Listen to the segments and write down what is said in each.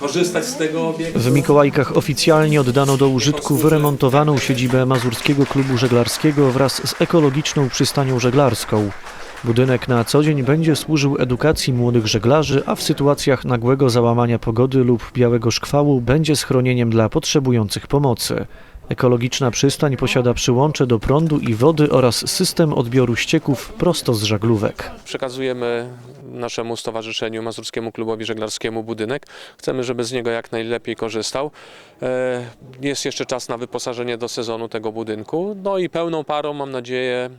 korzystać z tego obiektu. W Mikołajkach oficjalnie oddano do użytku wyremontowaną siedzibę Mazurskiego Klubu Żeglarskiego wraz z ekologiczną przystanią żeglarską. Budynek na co dzień będzie służył edukacji młodych żeglarzy, a w sytuacjach nagłego załamania pogody lub białego szkwału będzie schronieniem dla potrzebujących pomocy. Ekologiczna przystań posiada przyłącze do prądu i wody oraz system odbioru ścieków prosto z żaglówek. Przekazujemy naszemu stowarzyszeniu Mazurskiemu Klubowi Żeglarskiemu budynek. Chcemy, żeby z niego jak najlepiej korzystał. E, Jest jeszcze czas na wyposażenie do sezonu tego budynku. No i pełną parą, mam nadzieję,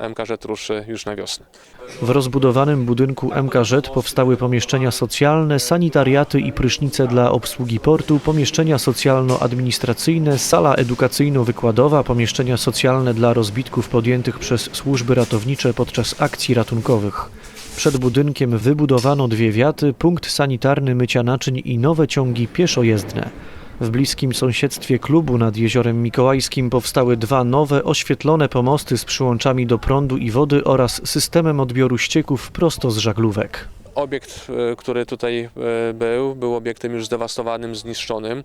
e, MKŻ ruszy już na wiosnę. W rozbudowanym budynku MKŻ powstały pomieszczenia socjalne, sanitariaty i prysznice dla obsługi portu, pomieszczenia socjalno-administracyjne, sala edukacyjno-wykładowa, pomieszczenia socjalne dla rozbitków podjętych przez służby ratownicze podczas akcji ratunkowych. Przed budynkiem wybudowano dwie wiaty, punkt sanitarny mycia naczyń i nowe ciągi pieszojezdne. W bliskim sąsiedztwie klubu nad jeziorem Mikołajskim powstały dwa nowe, oświetlone pomosty z przyłączami do prądu i wody oraz systemem odbioru ścieków prosto z żaglówek. Obiekt, e, który tutaj e, był, był obiektem już zdewastowanym, zniszczonym.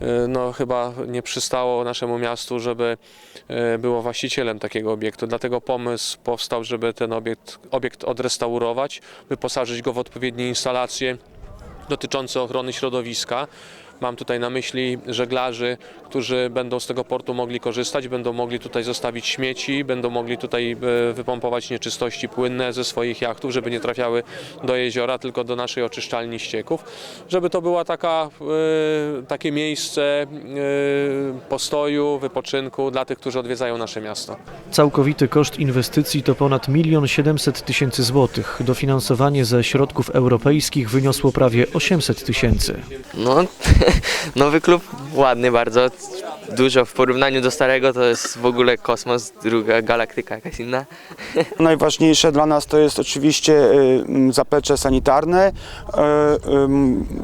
E, No chyba nie przystało naszemu miastu, żeby było właścicielem takiego obiektu. Dlatego pomysł powstał, żeby ten obiekt, obiekt odrestaurować, wyposażyć go w odpowiednie instalacje dotyczące ochrony środowiska. Mam tutaj na myśli żeglarzy, którzy będą z tego portu mogli korzystać, będą mogli tutaj zostawić śmieci, będą mogli tutaj e, wypompować nieczystości płynne ze swoich jachtów, żeby nie trafiały do jeziora, tylko do naszej oczyszczalni ścieków. Żeby to była taka, e, takie miejsce e, postoju, wypoczynku dla tych, którzy odwiedzają nasze miasto. Całkowity koszt inwestycji to ponad 1 700 tysięcy złotych. Dofinansowanie ze środków europejskich wyniosło prawie 800 tysięcy. No, nowy klub ładny bardzo. Dużo w porównaniu do starego to jest w ogóle kosmos, druga galaktyka jakaś inna. Najważniejsze dla nas to jest oczywiście y, zaplecze sanitarne, y,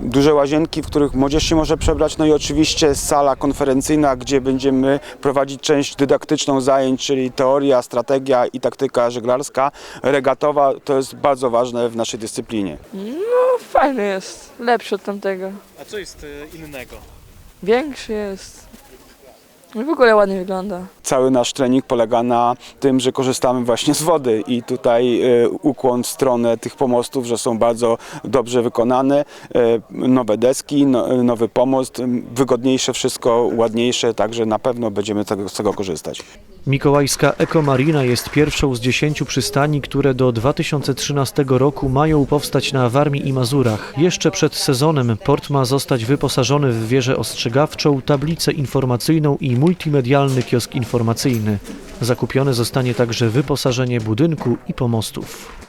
duże łazienki, w których młodzież się może przebrać, no i oczywiście sala konferencyjna, gdzie będziemy prowadzić część dydaktyczną zajęć, czyli teoria, strategia i taktyka żeglarska, regatowa, to jest bardzo ważne w naszej dyscyplinie. Fajny jest, lepszy od tamtego. A co jest e, innego? Większy jest. W ogóle ładnie wygląda. Cały nasz trening polega na tym, że korzystamy właśnie z wody i tutaj e, ukłon w stronę tych pomostów, że są bardzo dobrze wykonane, e, nowe deski, no, nowy pomost, wygodniejsze wszystko, ładniejsze, także na pewno będziemy z tego korzystać. Mikołajska Ekomarina jest pierwszą z dziesięciu przystani, które do 2013 roku mają powstać na Warmii i Mazurach. Jeszcze przed sezonem port ma zostać wyposażony w wieżę ostrzegawczą, tablicę informacyjną i multimedialny kiosk informacyjny. Zakupione zostanie także wyposażenie budynku i pomostów.